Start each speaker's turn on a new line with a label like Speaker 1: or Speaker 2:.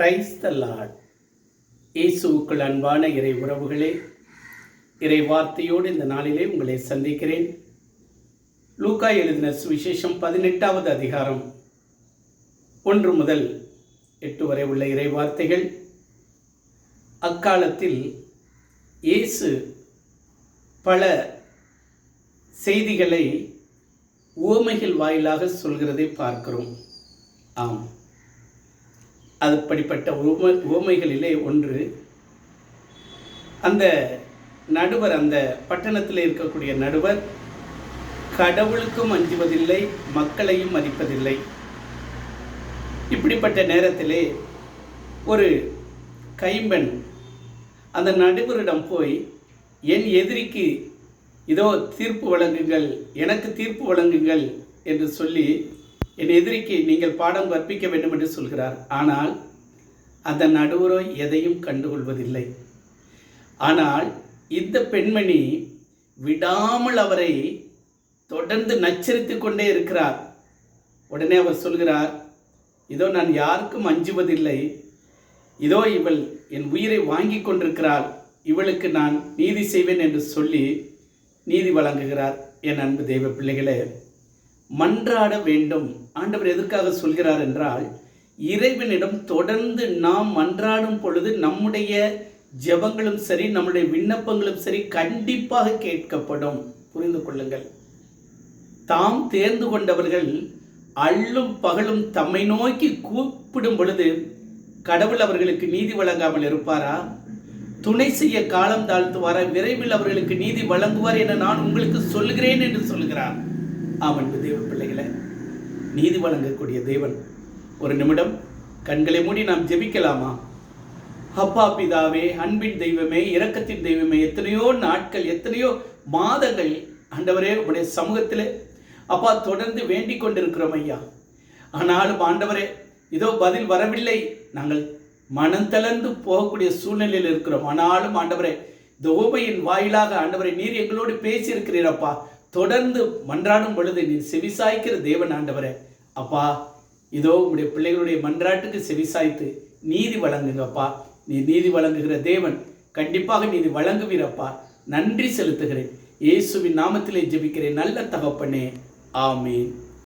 Speaker 1: Praise the Lord இயேசுவுக்குள் அன்பான இறை உறவுகளே இறை வார்த்தையோடு இந்த நாளிலே உங்களை சந்திக்கிறேன். லூக்கா எழுதின சுவிசேஷம் பதினெட்டாவது அதிகாரம் ஒன்று முதல் எட்டு வரை உள்ள இறை வார்த்தைகள். அக்காலத்தில் இயேசு பல செய்திகளை உவமைகள் வாயிலாக சொல்கிறதை பார்க்கிறோம். ஆம். அப்படிப்பட்ட உவமை உவமைகளிலே ஒன்று அந்த நடுவர் அந்த பட்டணத்தில் இருக்கக்கூடிய நடுவர் கடவுளுக்கும் அஞ்சுவதில்லை மக்களையும் மதிப்பதில்லை. இப்படிப்பட்ட நேரத்திலே ஒரு கைம்பெண் அந்த நடுவரிடம் போய் என் எதிரிக்கு இதோ தீர்ப்பு வழங்குங்கள் எனக்கு தீர்ப்பு வழங்குங்கள் என்று சொல்லி என் எதிரிக்கு நீங்கள் பாடம் கற்பிக்க வேண்டும் என்று சொல்கிறார். ஆனால் அந்த நடுவரோ எதையும் கண்டுகொள்வதில்லை. ஆனால் இந்த பெண்மணி விடாமல் அவரை தொடர்ந்து நச்சரித்து கொண்டே இருக்கிறார். உடனே அவர் சொல்கிறார் இதோ நான் யாருக்கும் அஞ்சுவதில்லை. இதோ இவள் என் உயிரை வாங்கி கொண்டிருக்கிறாள். இவளுக்கு நான் நீதி செய்வேன் என்று சொல்லி நீதி வழங்குகிறார். என் அன்பு தெய்வ பிள்ளைகளே மன்றாட வேண்டும். ஆண்டவர் எதற்காக சொல்கிறார் என்றால் இறைவனிடம் தொடர்ந்து நாம் மன்றாடும் பொழுது நம்முடைய ஜெபங்களும் சரி நம்முடைய விண்ணப்பங்களும் சரி கண்டிப்பாக கேட்கப்படும். புரிந்து கொள்ளுங்கள். தாம் தேர்ந்து கொண்டவர்கள் அள்ளும் பகலும் தம்மை நோக்கி கூப்பிடும் பொழுது கடவுள் அவர்களுக்கு நீதி வழங்காமல் இருப்பாரா? துணை செய்ய காலம் தாழ்த்துவாரா? விரைவில் அவர்களுக்கு நீதி வழங்குவார் என நான் உங்களுக்கு சொல்லுகிறேன் என்று சொல்கிறார். ஆமன் தேவ பிள்ளைகளை நீதி வழங்கக்கூடிய தேவன் ஒரு நிமிடம் கண்களை மூடி நாம் ஜெபிக்கலாமா? அப்பா பிதாவே அன்பின் தெய்வமே இரக்கத்தின் தெய்வமே எத்தனையோ நாட்கள் எத்தனையோ மாதங்கள் ஆண்டவரே உடைய சமூகத்தில் அப்பா தொடர்ந்து வேண்டிக் கொண்டிருக்கிறோம் ஐயா. ஆனாலும் ஆண்டவரே இதோ பதில் வரவில்லை. நாங்கள் மனம் தளர்ந்து போகக்கூடிய சூழ்நிலையில் இருக்கிறோம். ஆனாலும் ஆண்டவரே இந்த ஓமையின் வாயிலாக ஆண்டவரை நீர் எங்களோடு பேசியிருக்கிறீரப்பா தொடர்ந்து மன்றாடும் பொழுது நீ செவிசாய்க்கிற தேவன் ஆண்டவரே. அப்பா இதோ உடைய பிள்ளைகளுடைய மன்றாட்டுக்கு செவிசாய்த்து நீதி வழங்குங்கப்பா நீ நீதி வழங்குகிற தேவன் கண்டிப்பாக நீதி வழங்குவீரப்பா நன்றி செலுத்துகிறேன். இயேசுவின் நாமத்திலே ஜெபிக்கிறேன். நல்ல தகப்பனே. ஆமீன்.